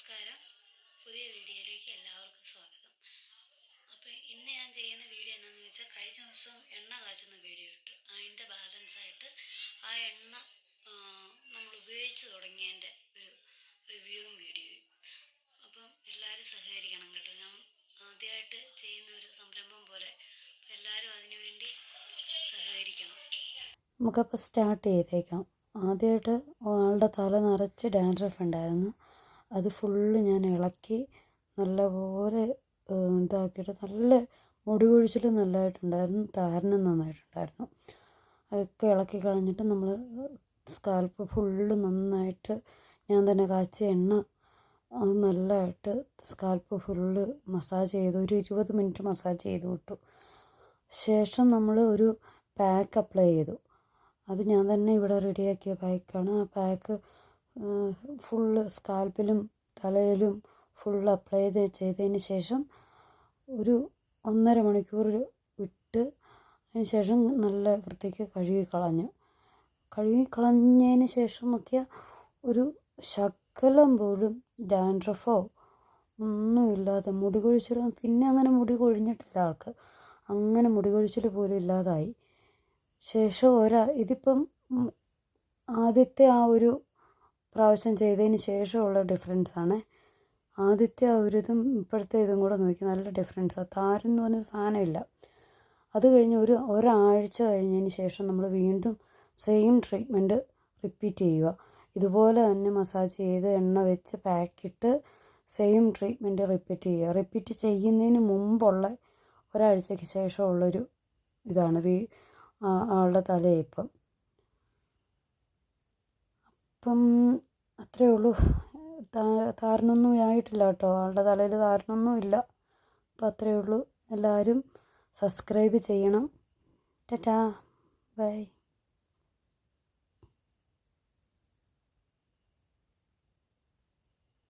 നമസ്കാരം. പുതിയ വീഡിയോയിലേക്ക് എല്ലാവർക്കും സ്വാഗതം. അപ്പോൾ ഇന്ന് ഞാൻ ചെയ്യുന്ന വീഡിയോ എന്താണെന്ന് വെച്ചാൽ കഴിഞ്ഞ ദിവസം എണ്ണ കാച്ചുന്ന വീഡിയോ ഇട്ടു. അതിന്റെ ബാലൻസ് ആയിട്ട് ആ എണ്ണ നമ്മൾ ഉപയോഗിച്ച് തുടങ്ങിയതിന്റെ ഒരു റിവ്യൂവും വീഡിയോയും. അപ്പം എല്ലാവരും സഹകരിക്കണം കേട്ടോ. ഞാൻ ആദ്യമായിട്ട് ചെയ്യുന്ന ഒരു സംരംഭം പോലെ അപ്പം എല്ലാവരും അതിനു വേണ്ടി സഹകരിക്കണം. നമുക്കപ്പോൾ സ്റ്റാർട്ട് ചെയ്തേക്കാം. ആദ്യമായിട്ട് ആളുടെ തല നിറച്ച് ഡാൻഡ്രഫ് ഉണ്ടായിരുന്നു. അത് ഫുള്ള് ഞാൻ ഇളക്കി നല്ലപോലെ ഇതാക്കിയിട്ട് നല്ല മുടി കൊഴിച്ചിൽ നല്ലതായിട്ടുണ്ടായിരുന്നു താരനും നന്നായിട്ടുണ്ടായിരുന്നു. അതൊക്കെ ഇളക്കി കളഞ്ഞിട്ട് നമ്മൾ സ്കാൽപ്പ് ഫുള്ള് നന്നായിട്ട് ഞാൻ തന്നെ കാച്ചിയ എണ്ണ അത് നല്ലതായിട്ട് സ്കാൽപ്പ് ഫുള്ള് മസാജ് ചെയ്തു ഒരു ഇരുപത് മിനിറ്റ് മസാജ് ചെയ്ത് വിട്ടു. ശേഷം നമ്മൾ ഒരു പാക്ക് അപ്ലൈ ചെയ്തു. അത് ഞാൻ തന്നെ ഇവിടെ റെഡിയാക്കിയ പാക്കാണ്. ആ പാക്ക് ഫുള്ള് സ്കാൽപ്പിലും തലയിലും ഫുൾ അപ്ലൈ ചെയ്ത് ചെയ്തതിന് ശേഷം ഒരു ഒന്നര മണിക്കൂർ വിട്ട് അതിന് ശേഷം നല്ല വൃത്തിക്ക് കഴുകി കളഞ്ഞു. കഴുകി കളഞ്ഞതിന് ശേഷമൊക്കെ ഒരു ശകലം പോലും ഡാൻഡ്രഫോ ഒന്നുമില്ലാതെ മുടി കൊഴിച്ചിൽ പിന്നെ അങ്ങനെ മുടി കൊഴിഞ്ഞിട്ടില്ല ആൾക്ക്. അങ്ങനെ മുടി കൊഴിച്ചിൽ പോലും ഇല്ലാതായി. ശേഷം ഒരാ ഇതിപ്പം ആദ്യത്തെ ആ ഒരു പ്രാവശ്യം ചെയ്തതിന് ശേഷമുള്ള ഡിഫറൻസ് ആണ് ആദ്യത്തെ ആ ഒരു ഇതും ഇപ്പോഴത്തെ ഇതും കൂടെ നോക്കി നല്ല ഡിഫറൻസാണ് താരൻ എന്ന് പറഞ്ഞ സാധനമില്ല. അത് കഴിഞ്ഞ് ഒരു ഒരാഴ്ച കഴിഞ്ഞതിന് ശേഷം നമ്മൾ വീണ്ടും സെയിം ട്രീറ്റ്മെന്റ് റിപ്പീറ്റ് ചെയ്യുക. ഇതുപോലെ തന്നെ മസാജ് ചെയ്ത് എണ്ണ വെച്ച് പാക്കിട്ട് സെയിം ട്രീറ്റ്മെന്റ് റിപ്പീറ്റ് ചെയ്യുക. റിപ്പീറ്റ് ചെയ്യുന്നതിന് മുമ്പുള്ള ഒരാഴ്ചയ്ക്ക് ശേഷമുള്ളൊരു ഇതാണ് വീ ആളുടെ തലയിപ്പം. അപ്പം അത്രയേ ഉള്ളൂ. താരനൊന്നും ആയിട്ടില്ല കേട്ടോ. ആളുടെ തലയിൽ താരനൊന്നും ഇല്ല. അപ്പം അത്രയേ ഉള്ളൂ. എല്ലാവരും സബ്സ്ക്രൈബ് ചെയ്യണം. ടാറ്റാ. ബൈ.